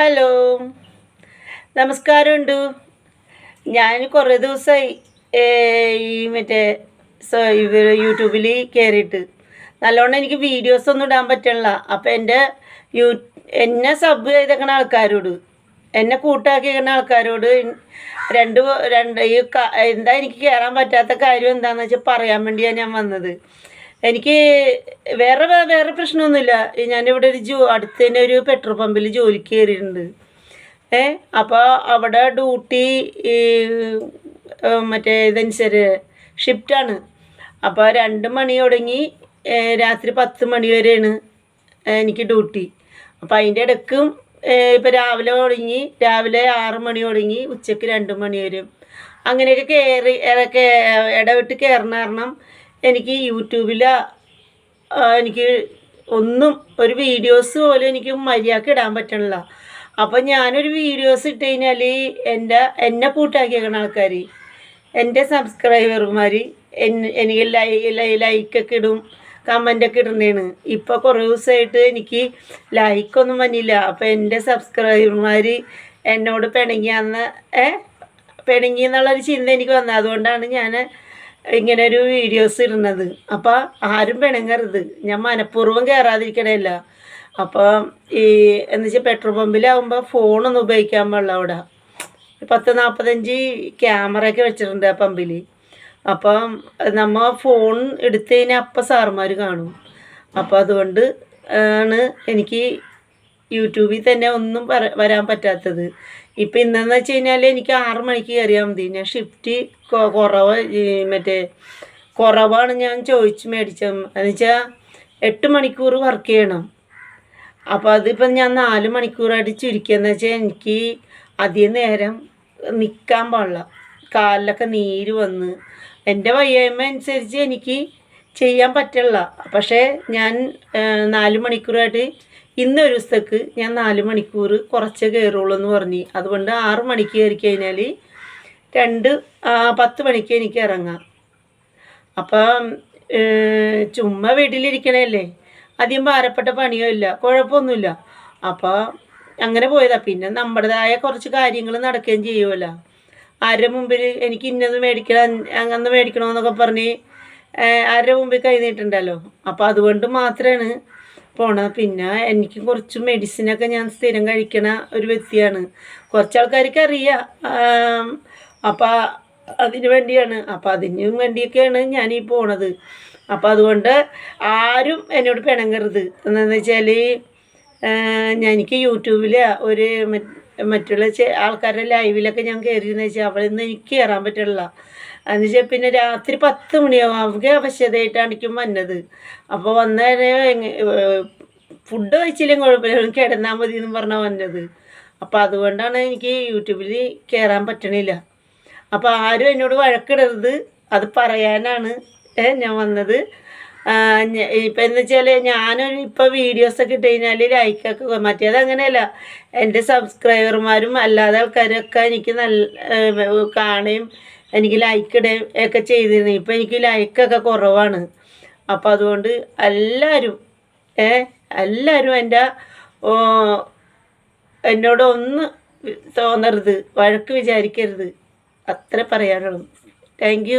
Hello. നമസ്കാരമുണ്ട്. ഞാൻ കുറേ ദിവസമായി ഈ മറ്റേ യൂട്യൂബിൽ കയറിയിട്ട് നല്ലോണം എനിക്ക് വീഡിയോസ് ഒന്നും ഇടാൻ പറ്റണില്ല. അപ്പം എന്റെ യൂ എന്നെ സബ് ചെയ്തേക്കണ ആൾക്കാരോട് എന്നെ കൂട്ടാക്കിയേക്കണ ആൾക്കാരോട് രണ്ട് രണ്ട് ഈ എന്താ എനിക്ക് കയറാൻ പറ്റാത്ത കാര്യം എന്താണെന്ന് വെച്ചാൽ പറയാൻ വേണ്ടിയാണ് ഞാൻ വന്നത്. എനിക്ക് വേറെ വേറെ പ്രശ്നമൊന്നുമില്ല. ഞാനിവിടെ ഒരു ജോ അടുത്ത് തന്നെ ഒരു പെട്രോൾ പമ്പിൽ ജോലിക്ക് കയറിയിട്ടുണ്ട്. ഏ അപ്പോൾ അവിടെ ഡ്യൂട്ടി മറ്റേ ഇതനുസരിച്ച് ഷിഫ്റ്റാണ് അപ്പോൾ രണ്ട് മണി തുടങ്ങി രാത്രി പത്ത് മണി വരെയാണ് എനിക്ക് ഡ്യൂട്ടി അപ്പോൾ അതിന്റെ ഇടയ്ക്കും ഇപ്പോൾ രാവിലെ തുടങ്ങി രാവിലെ ആറ് മണി തുടങ്ങി ഉച്ചയ്ക്ക് രണ്ട് മണി വരും. അങ്ങനെയൊക്കെ കയറി ഇടവിട്ട് കയറണ കാരണം എനിക്ക് യൂട്യൂബിൽ എനിക്ക് ഒന്നും ഒരു വീഡിയോസ് പോലും എനിക്ക് മര്യാദയ്ക്ക് ഇടാൻ പറ്റണില്ല. അപ്പം ഞാനൊരു വീഡിയോസ് ഇട്ട് കഴിഞ്ഞാൽ എന്റെ എന്നെ പൂട്ടാക്കിയേക്കണ ആൾക്കാർ എന്റെ സബ്സ്ക്രൈബർമാർ എനിക്ക് ലൈക്കൊക്കെ ഇടും കമന്റൊക്കെ ഇടുന്നതാണ് ഇപ്പോൾ കുറേ ദിവസമായിട്ട് എനിക്ക് ലൈക്കൊന്നും വന്നില്ല. അപ്പോൾ എന്റെ സബ്സ്ക്രൈബർമാർ എന്നോട് പിണങ്ങിയാന്ന് ഏ? പിണങ്ങി എന്നുള്ളൊരു ചിന്ത എനിക്ക് വന്നത്. അതുകൊണ്ടാണ് ഞാൻ ഇങ്ങനെ ഒരു വീഡിയോസ് ഇടുന്നത്. അപ്പോൾ ആരും പിണങ്ങരുത്. ഞാൻ മനഃപൂർവം കയറാതിരിക്കണമല്ല അപ്പോൾ ഈ എന്ന് വെച്ചാൽ പെട്രോൾ പമ്പിലാവുമ്പോൾ ഫോണൊന്നും ഉപയോഗിക്കാൻ പാടില്ല അവിടെ. പത്ത് നാൽപ്പത്തഞ്ച് ക്യാമറയൊക്കെ വെച്ചിട്ടുണ്ട് ആ പമ്പിൽ അപ്പം നമ്മൾ ഫോൺ എടുത്തു കഴിഞ്ഞാൽ അപ്പം സാറുമാർ കാണും. അപ്പോൾ അതുകൊണ്ട് ആണ് എനിക്ക് യൂട്യൂബിൽ തന്നെ ഒന്നും വരാൻ പറ്റാത്തത്. ഇപ്പം ഇന്നെന്ന് വെച്ച് കഴിഞ്ഞാൽ എനിക്ക് ആറ് മണിക്ക് കയറിയാൽ മതി. ഞാൻ ഷിഫ്റ്റ് കുറവ് മറ്റേ കുറവാണ് ഞാൻ ചോദിച്ച് മേടിച്ചത്. എന്ന് വെച്ചാൽ എട്ട് മണിക്കൂർ വർക്ക് ചെയ്യണം. അപ്പോൾ അതിപ്പം ഞാൻ നാല് മണിക്കൂറായിട്ട് ചുരുക്കിയെന്ന് വെച്ചാൽ എനിക്ക് അധികം നേരം നിൽക്കാൻ പാടില്ല. കാലിലൊക്കെ നീര് വന്ന്. എന്റെ വയ്യായ്മ അനുസരിച്ച് എനിക്ക് ചെയ്യാൻ പറ്റില്ല പക്ഷേ ഞാൻ നാല് മണിക്കൂറായിട്ട് ഇന്ന് ഒരു ദിവസത്തേക്ക് ഞാൻ നാല് മണിക്കൂർ കുറച്ചേ കയറുള്ളൂ എന്ന് പറഞ്ഞ്. അതുകൊണ്ട് ആറ് മണിക്ക് കയറി കഴിഞ്ഞാൽ രണ്ട് പത്ത് മണിക്ക് എനിക്ക് ഇറങ്ങാം. അപ്പം ചുമ്മാ വീട്ടിലിരിക്കണല്ലേ? അധികം ഭാരപ്പെട്ട പണിയോ ഇല്ല കുഴപ്പമൊന്നുമില്ല. അപ്പോൾ അങ്ങനെ പോയതാ. പിന്നെ നമ്മുടേതായ കുറച്ച് കാര്യങ്ങൾ നടക്കുകയും ചെയ്യുമല്ലോ ആരുടെ മുമ്പിൽ എനിക്ക് ഇന്നത് മേടിക്കണം അങ്ങനെ മേടിക്കണമെന്നൊക്കെ പറഞ്ഞ് ആരുടെ മുമ്പിൽ കൈ നീട്ടുണ്ടല്ലോ? അപ്പോൾ അതുകൊണ്ട് മാത്രമാണ് പോണത്. പിന്നെ എനിക്ക് കുറച്ച് മെഡിസിനൊക്കെ ഞാൻ സ്ഥിരം കഴിക്കണ ഒരു വ്യക്തിയാണ്. കുറച്ച് ആൾക്കാർക്ക് അറിയാം അപ്പോൾ അതിന് വേണ്ടിയാണ്. അപ്പോൾ അതിന് വേണ്ടിയൊക്കെയാണ് ഞാൻ ഈ പോണത്. അപ്പോൾ അതുകൊണ്ട് ആരും എന്നോട് പിണങ്ങരുത്. എന്താണെന്ന് വെച്ചാൽ എനിക്ക് യൂട്യൂബിൽ ഒരു മറ്റ് മറ്റുള്ള ആൾക്കാരുടെ ലൈവിലൊക്കെ ഞാൻ കയറിയെന്ന് വെച്ചാൽ അവിടെ നിന്ന് എനിക്ക് കയറാൻ പറ്റില്ല എന്ന് വെച്ചാൽ പിന്നെ രാത്രി പത്ത് മണിയാവും അവർക്ക് അവശതയായിട്ടാണ് എനിക്കും വന്നത് അപ്പോൾ വന്നേരം ഫുഡ് കഴിച്ചില്ലെങ്കിൽ കുഴപ്പമില്ല. കിടന്നാൽ മതി എന്ന് പറഞ്ഞാൽ വന്നത്. അപ്പോൾ അതുകൊണ്ടാണ് എനിക്ക് യൂട്യൂബിൽ കയറാൻ പറ്റണില്ല. അപ്പോൾ ആരും എന്നോട് വഴക്കിടരുത്. അത് പറയാനാണ് ഞാൻ വന്നത്. ഇപ്പം എന്ന് വെച്ചാൽ ഞാനൊരു ഇപ്പോൾ വീഡിയോസൊക്കെ ഇട്ട് കഴിഞ്ഞാൽ ലൈക്കൊക്കെ മറ്റേത് അങ്ങനെയല്ല. എന്റെ സബ്സ്ക്രൈബർമാരും അല്ലാതെ ആൾക്കാരൊക്കെ എനിക്ക് നല്ല കാണുകയും എനിക്ക് ലൈക്ക് ഒക്കെ ചെയ്തിരുന്നു. ഇപ്പം എനിക്ക് ലൈക്കൊക്കെ കുറവാണ്. അപ്പോൾ അതുകൊണ്ട് എല്ലാവരും ഏ എല്ലാവരും എന്റെ എന്നോട് ഒന്ന് തോന്നരുത് വഴക്ക് വിചാരിക്കരുത്. അത്ര പറയാനുള്ളൂ. താങ്ക്